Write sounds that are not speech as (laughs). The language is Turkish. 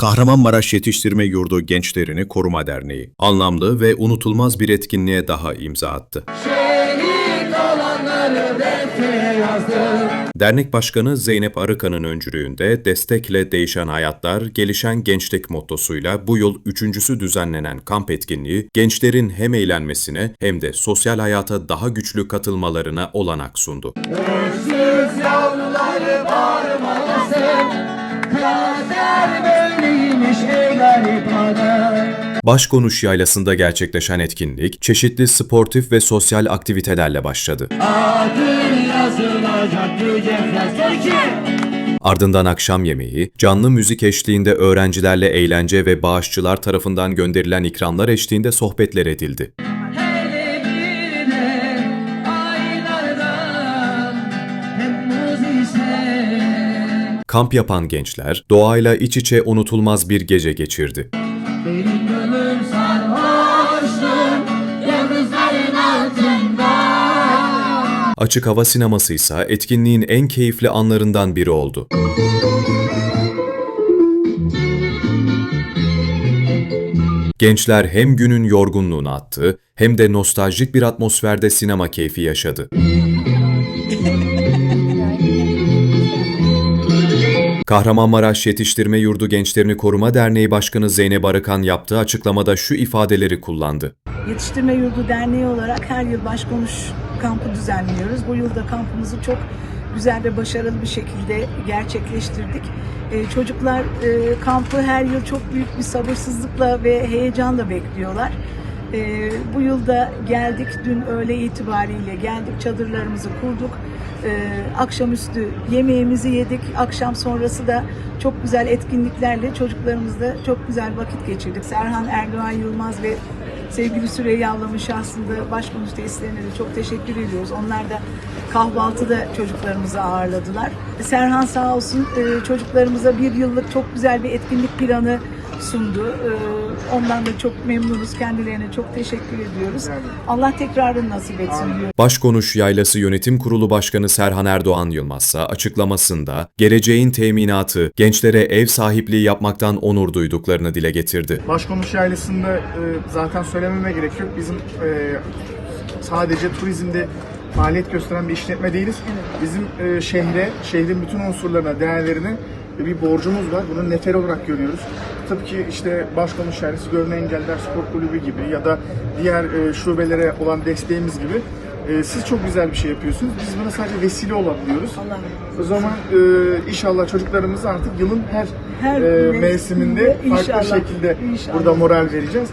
Kahramanmaraş Yetiştirme Yurdu Gençlerini Koruma Derneği anlamlı ve unutulmaz bir etkinliğe daha imza attı. Dernek Başkanı Zeynep Arıkan'ın öncülüğünde destekle değişen hayatlar, gelişen gençlik mottosuyla bu yıl üçüncüsü düzenlenen kamp etkinliği, gençlerin hem eğlenmesine hem de sosyal hayata daha güçlü katılmalarına olanak sundu. Öksüz Başkonuş Yaylası'nda gerçekleşen etkinlik, çeşitli sportif ve sosyal aktivitelerle başladı. Ardından akşam yemeği, canlı müzik eşliğinde öğrencilerle eğlence ve bağışçılar tarafından gönderilen ikramlar eşliğinde sohbetler edildi. Kamp yapan gençler, doğayla iç içe unutulmaz bir gece geçirdi. Benim gönlüm sarhoştur Yıldızların altında Açık hava sineması ise etkinliğin en keyifli anlarından biri oldu. Gençler hem günün yorgunluğunu attı, hem de nostaljik bir atmosferde sinema keyfi yaşadı. (laughs) Kahramanmaraş Yetiştirme Yurdu Gençlerini Koruma Derneği Başkanı Zeynep Arıkan yaptığı açıklamada şu ifadeleri kullandı. Yetiştirme Yurdu Derneği olarak her yıl başkonuş kampı düzenliyoruz. Bu yılda kampımızı çok güzel ve başarılı bir şekilde gerçekleştirdik. Ee, çocuklar e, kampı her yıl çok büyük bir sabırsızlıkla ve heyecanla bekliyorlar. Ee, bu yılda geldik, dün öğle itibariyle geldik, çadırlarımızı kurduk. Ee, akşamüstü yemeğimizi yedik, akşam sonrası da çok güzel etkinliklerle çocuklarımızla çok güzel vakit geçirdik. Serhan Erdoğan Yılmaz ve sevgili Süreyya ablamın şahsında başkonuş tesislerine de çok teşekkür ediyoruz. Onlar da kahvaltıda çocuklarımızı ağırladılar. Serhan sağ olsun e, çocuklarımıza bir yıllık çok güzel bir etkinlik planı sundu. E, Ondan da çok memnunuz. Kendilerine çok teşekkür ediyoruz. Allah tekrarını nasip etsin diyor. Başkonuş Yaylası Yönetim Kurulu Başkanı Serhan Erdoğan Yılmaz ise açıklamasında geleceğin teminatı, gençlere ev sahipliği yapmaktan onur duyduklarını dile getirdi. Başkonuş Yaylası'nda e, zaten söylememe gerek yok. Bizim e, sadece turizmde faaliyet gösteren bir işletme değiliz. Bizim e, şehre, şehrin bütün unsurlarına, değerlerine bir borcumuz var. Bunu nefer olarak görüyoruz. Tabii ki işte Başkonuş Yaylası, Görme Engeller Spor Kulübü gibi ya da diğer e, şubelere olan desteğimiz gibi e, siz çok güzel bir şey yapıyorsunuz. Biz buna sadece vesile olabiliyoruz. Allah. O zaman e, inşallah çocuklarımız artık yılın her, Her e, mevsiminde mevsiminde farklı inşallah, şekilde inşallah. burada moral vereceğiz.